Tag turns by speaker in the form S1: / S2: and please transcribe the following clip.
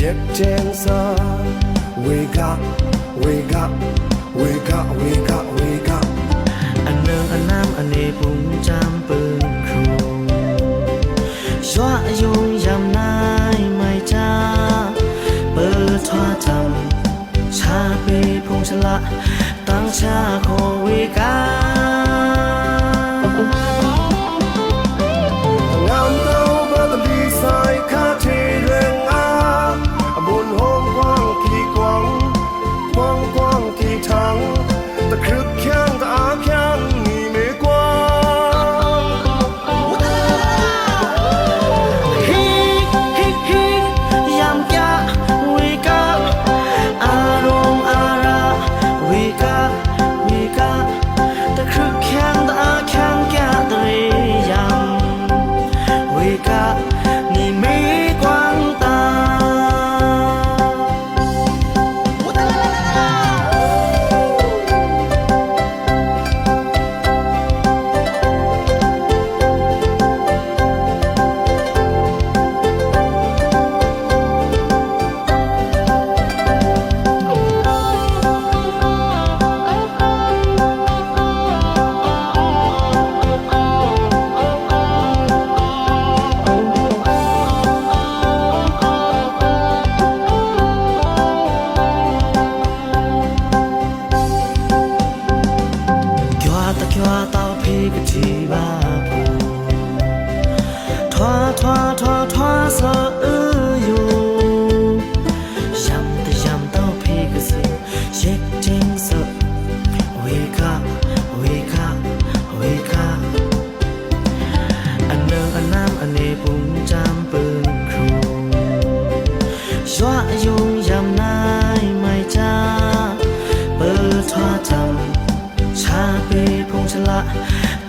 S1: Yet dancer, wake up, wake up, wake up, wake up, wake up.
S2: อันเนืองอันน้ำอันเนปุ่งจำปืนครูชัวยุงยำนายไม่จ้าเปิดทอจำชาปีพงชละตั้งชาโควิกา
S1: มีกาวิกแค่
S2: petit babo Toi, toi, toi, toi, so yo Sham the sham to pigasu Shake ting so Wake up, wake up, wake up อันเนออันน้ำอันเนปุ่มจามปืนครูชัวยุงยำนายไม่จ้าเปิดทว่าจำชาเปพงชละ